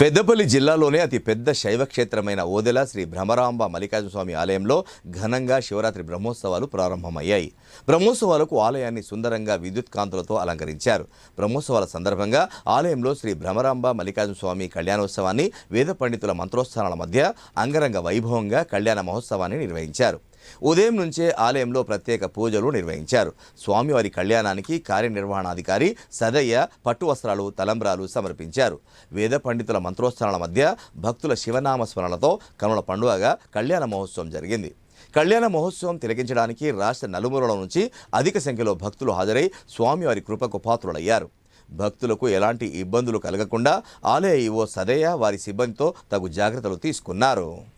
పెద్దపల్లి జిల్లాలోనే అతి పెద్ద శైవ క్షేత్రమైన ఓదెల శ్రీ భ్రమరాంబ మల్లికార్జున స్వామి ఆలయంలో ఘనంగా శివరాత్రి బ్రహ్మోత్సవాలు ప్రారంభమయ్యాయి. బ్రహ్మోత్సవాలకు ఆలయాన్ని సుందరంగా విద్యుత్ కాంతులతో అలంకరించారు. బ్రహ్మోత్సవాల సందర్భంగా ఆలయంలో శ్రీ భ్రమరాంబ మల్లికార్జున స్వామి కళ్యాణోత్సవాన్ని వేద పండితుల మంత్రోత్సవాల మధ్య అంగరంగ వైభవంగా కళ్యాణ మహోత్సవాన్ని నిర్వహించారు. ఉదయం నుంచే ఆలయంలో ప్రత్యేక పూజలు నిర్వహించారు. స్వామివారి కళ్యాణానికి కార్యనిర్వహణాధికారి సదయ్య పట్టు వస్త్రాలు తలంబ్రాలు సమర్పించారు. వేద పండితుల మంత్రోత్సవాల మధ్య భక్తుల శివనామ స్మరణలతో కనుల పండుగగా కళ్యాణ మహోత్సవం జరిగింది. కళ్యాణ మహోత్సవం తిలకించడానికి రాష్ట్ర నలుమూలల నుంచి అధిక సంఖ్యలో భక్తులు హాజరై స్వామివారి కృపకు పాత్రులయ్యారు. భక్తులకు ఎలాంటి ఇబ్బందులు కలగకుండా ఆలయ ఈవో సదయ్య వారి సిబ్బందితో తగు జాగ్రత్తలు తీసుకున్నారు.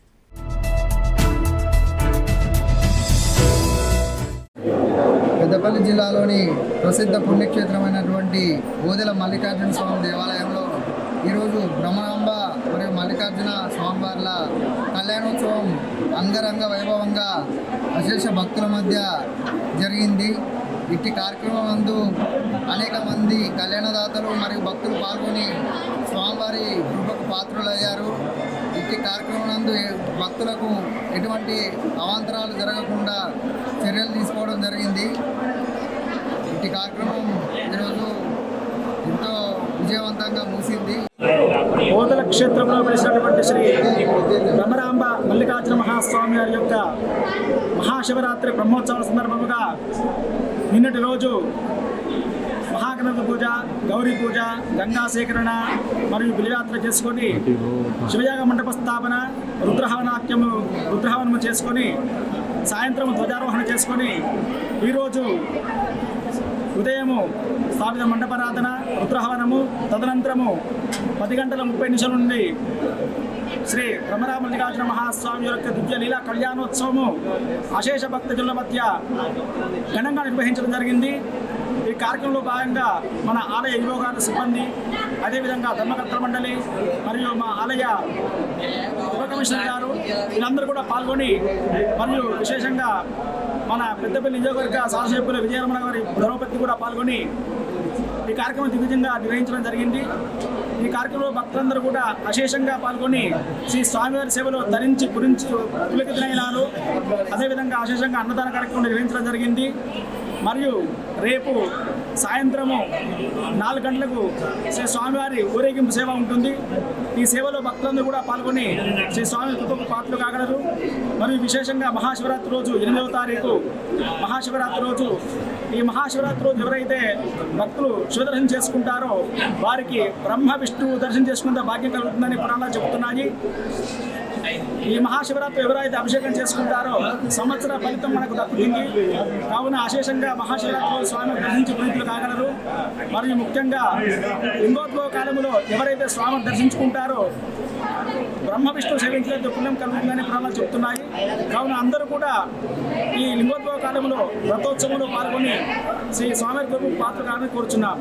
పెద్దపల్లి జిల్లాలోని ప్రసిద్ధ పుణ్యక్షేత్రమైనటువంటి ఓదెల మల్లికార్జున స్వామి దేవాలయంలో ఈరోజు బ్రహ్మాంబ మరియు మల్లికార్జున స్వామివార్ల కళ్యాణోత్సవం అంగరంగ వైభవంగా అశేష భక్తుల మధ్య జరిగింది. ఇట్టి కార్యక్రమం నందు అనేక మంది కళ్యాణదాతలు మరియు భక్తులు పాల్గొని స్వామివారి కృపకు పాత్రులయ్యారు. ఇట్టి కార్యక్రమం నందు భక్తులకు ఎటువంటి అవాంతరాలు జరగకుండా చర్యలు తీసుకోవడం జరిగింది. ఈ కార్యక్రమం ఈరోజు ఎంతో విజయవంతంగా ముగిసింది. ఓదల క్షేత్రంలో వెలిసినటువంటి శ్రీ రమరాంబ మల్లికార్జున మహాస్వామి వారి యొక్క మహాశివరాత్రి బ్రహ్మోత్సవాల సందర్భముగా నిన్నటి రోజు మహాగణపతి పూజ గౌరీ పూజ గంగా సేకరణ మరియు బిలియాత్ర చేసుకొని శివయాగ మండప స్థాపన రుద్రహవనాక్యము రుద్రహవనము చేసుకొని సాయంత్రం ధ్వజారోహణ చేసుకొని ఈరోజు ఉదయము స్థాపిత మండపారాధన రుద్రహవనము తదనంతరము పది గంటల ముప్పై నిమిషాల నుండి శ్రీ బ్రహ్మరామల్లికార్జున మహాస్వామి యొక్క దివ్య లీలా కళ్యాణోత్సవము అశేష భక్తజనుల మధ్య ఘనంగా నిర్వహించడం జరిగింది. ఈ కార్యక్రమంలో భాగంగా మన ఆలయ యువగాన సిబ్బంది అదేవిధంగా ధర్మకర్తల మండలి మరియు మా ఆలయ ఉప కమిషనర్ గారు వీళ్ళందరూ కూడా పాల్గొని మరియు విశేషంగా మన పెద్దపల్లి నియోజకవర్గ శాసనసభ్యులు విజయరమణ గారి ధర్మపతి కూడా పాల్గొని ఈ కార్యక్రమం దిగ్విజంగా నిర్వహించడం జరిగింది. ఈ కార్యక్రమంలో భక్తులందరూ కూడా అశేషంగా పాల్గొని శ్రీ స్వామివారి సేవలో ధరించి పురించి పులకితనైనారు అదేవిధంగా అశేషంగా అన్నదాన కార్యక్రమం నిర్వహించడం జరిగింది. మరియు రేపు సాయంత్రము నాలుగు గంటలకు శ్రీ స్వామివారి ఊరేగింపు సేవ ఉంటుంది. ఈ సేవలో భక్తులందరూ కూడా పాల్గొని శ్రీ స్వామి కృపకు పాటలు కాగలరు. మరియు విశేషంగా మహాశివరాత్రి రోజు ఎనిమిదవ తారీఖు మహాశివరాత్రి రోజు ఈ మహాశివరాత్రి రోజు ఎవరైతే భక్తులు శివదర్శనం చేసుకుంటారో వారికి బ్రహ్మ విష్ణువు దర్శనం చేసుకుంటే భాగ్యం కలుగుతుందని పురాణాలు చెబుతున్నాయి. ఈ మహాశివరాత్రి ఎవరైతే అభిషేకం చేసుకుంటారో సంవత్సర ఫలితం మనకు దక్కుతుంది. కావున అశేషంగా మహాశివరాత్రి స్వామి దర్శించి ప్రీతులు కాగలరు. మరియు ముఖ్యంగా లింగోద్భవ కాలంలో ఎవరైతే స్వామిని దర్శించుకుంటారో బ్రహ్మ విష్ణు సేవించలేదు పుణ్యం కలుగుతుందని ప్రాణాలు చెప్తున్నాయి. కావున అందరూ కూడా ఈ లింగోద్భవ కాలంలో వ్రతోత్సవంలో పాల్గొని శ్రీ స్వామి ప్రభు పాత్ర కావాలని కోరుచున్నాం.